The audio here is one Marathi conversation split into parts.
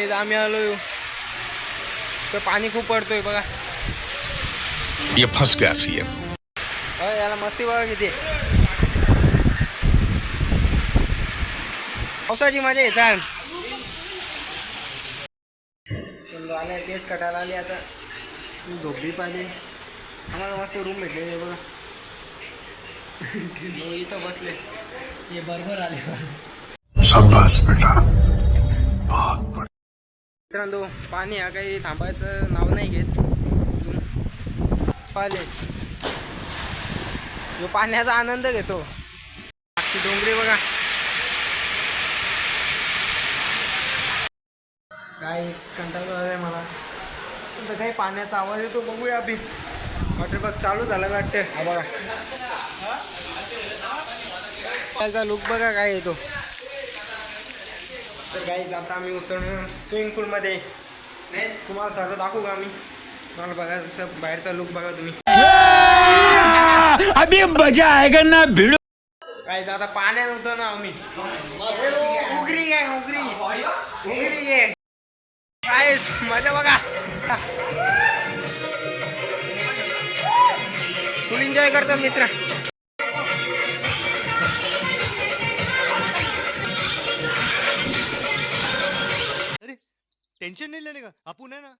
हे आम्ही आलो. तर पाणी खूप पडतोय बघा. ये फंस गया सीएम। याला मस्ती बघा किती. पावसाची मजा येतात आले केस कटायला आले आता. झोपडी पाहिजे. आम्हाला मस्त रूम भेटलेली बघा. मग इथं बसले. हे बरोबर आले. शाबाश बेटा. मित्रांनो पाणी हा काही थांबायचं नाव नाही घेत पाले जो पाण्याचा आनंद घेतो मागची डोंगरी बघा काहीच कंटाळा आहे मला तर काही पाण्याचा आवाज येतो बघूया आपण वॉटर पार्क चालू झालं वाटते वाटतं हा बघा त्याचा लुक बघा काय येतो तर काही आता आम्ही उतरलो स्विमिंग पूलमध्ये तुम्हाला सर्व दाखवू का आम्ही? मला बघा जसं बाहेरचा लुक बघा तुम्ही. अभी मजा आएगा ना भिड़ो। काय आता पाण्यात होतो ना आम्ही उगरी गॅंग उगरी. उगरी गॅंग काय मजा बघा. फुल एन्जॉय करतात मित्र. टेंशन नहीं लेने का? अपुन है ना.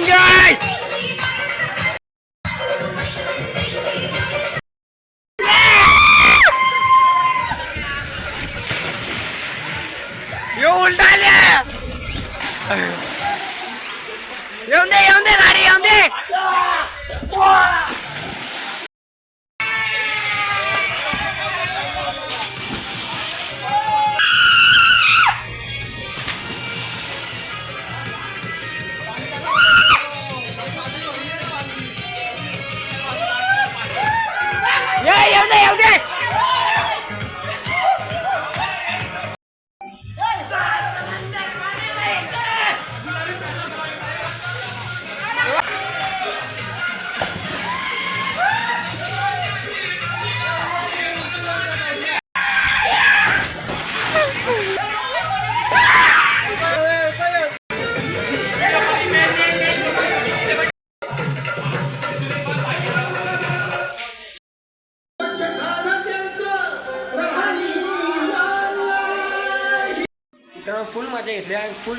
एन्जॉय फुल एन्जॉय यो उलटा आल्या येऊन दे येऊन दे गाडी येऊन दे ये तर फुल मजा घेतली आणि फुल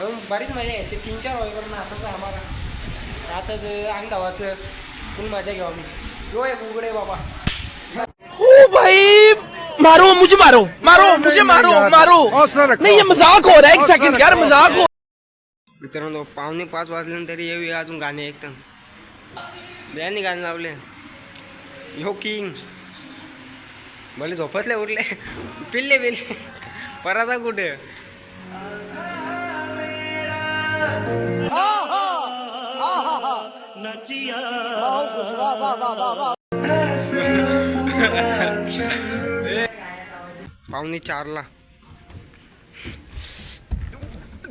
अजून बरीच मजा घ्यायची तीन चार वाजेपर्यंत असाच आहे आम्हाला. नाचायचं अंग धावाचं फुल मजा घेऊ आम्ही. यो एक उघडे बाबा. ओ भाई मारो मुझे मारो मारो मुझे मारो मारो। नहीं ये मजाक हो रहा है एक सेकंड यार मजाक हो मित्रांनो पावणे पाच वाजल्यानंतर येऊया अजून गाणे एकदम. बियाणी गाणे लावले. यो किंग. भले झोपतले उठले. पिल्ले पिल्ले. पराता कुठे? पावणे चारला.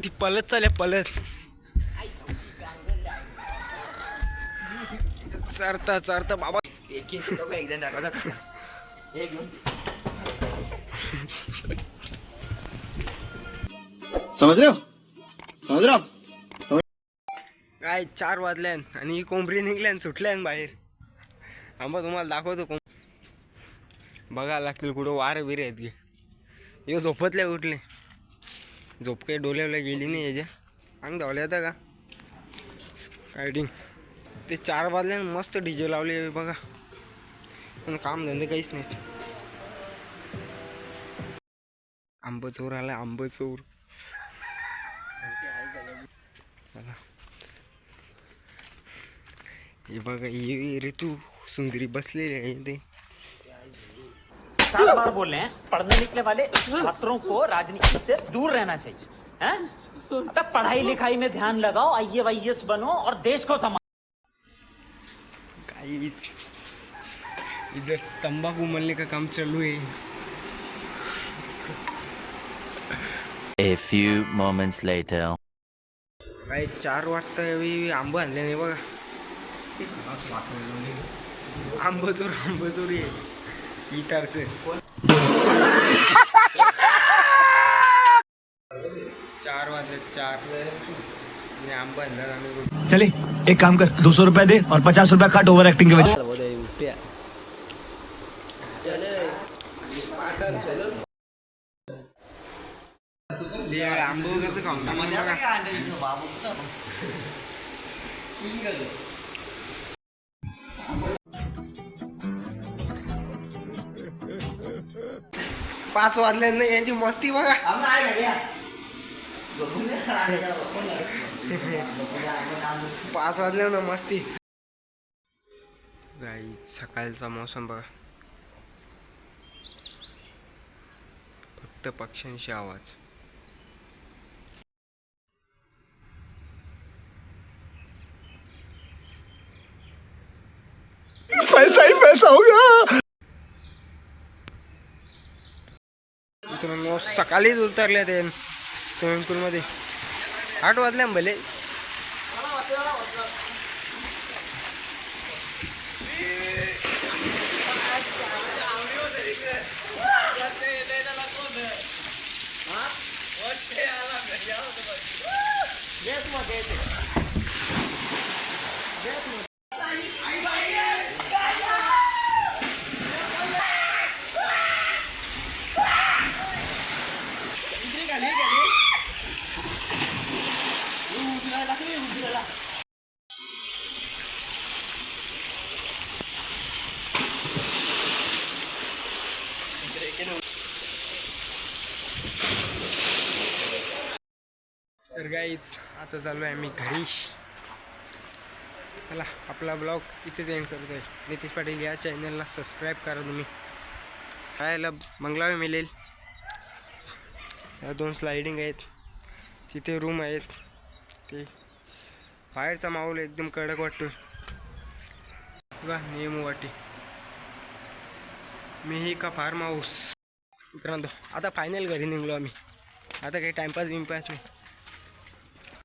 ती पलत चाले पलत. चरता चरता बाबा. समझ रहे समज रे समज रे काय चार वाजल्यान आणि ही कोंबडी निघल्यान सुटल्यान बाहेर. आंबा तुम्हाला दाखवतो कोंब बघा लागतील कुठं वार बिरे आहेत गे यो झोपतले उठले. झोप काही डोल्यावल्या गेली नाही याच्या. अंग धावले आता का? कायडिंग ते चार वाजल्यान मस्त डीजे लावले बघा. पण काम धंदे काहीच नाही. आंब चोर आला आंब चोर चला. हे बघा ही ऋतू सुंदरी बसलेली आहे इथे. सात बार बोल रहे हैं? पढ़ने निकले वाले छात्रों को राजनीति से दूर रहना चाहिए हैं? अबे पढ़ाई लिखाई में ध्यान लगाओ आई वाई बनो और देश को संभालो काहीच इधर तंबाखू मलने का काम चालू आहे. A few moments later. काही चार वाजता आंबं आणले नाही बघा. आंब चोर आंब चोरी आहे इटारचं. चार वाजले चार. आणि आंबा आणला आम्ही चले एक काम कर दो सौ रुपया दे और पचास रुपया काट ओवर एक्टिंग के वजह हे आंबं कसं टाकलं पाच वाजल्यानं यांची मस्ती बघा. पाच वाजल्यानं मस्ती. गाई सकाळचा मौसम बघा. फक्त पक्ष्यांशी आवाज. मित्रांनो सकाळीच उतरले ते स्विमिंग पूलमध्ये. आठ वाजले वाजल्या ना भले. तर गाईच आता चालू आहे मी घरी. चला आपला ब्लॉग इथेच एंड करतो आहे नितीश पाटील या चॅनलला सबस्क्राईब करा तुम्ही. राहायला बंगला मिळेल. या दोन स्लायडिंग आहेत. तिथे रूम आहेत. ते बाहेरचा माहोल एकदम कडक वाटतो बघा वाटे. वाटी मीही का फार्म हाऊस मित्रांनो आता फायनल घरी निघलो आम्ही. आता काही टाईमपास बिमपास नाही.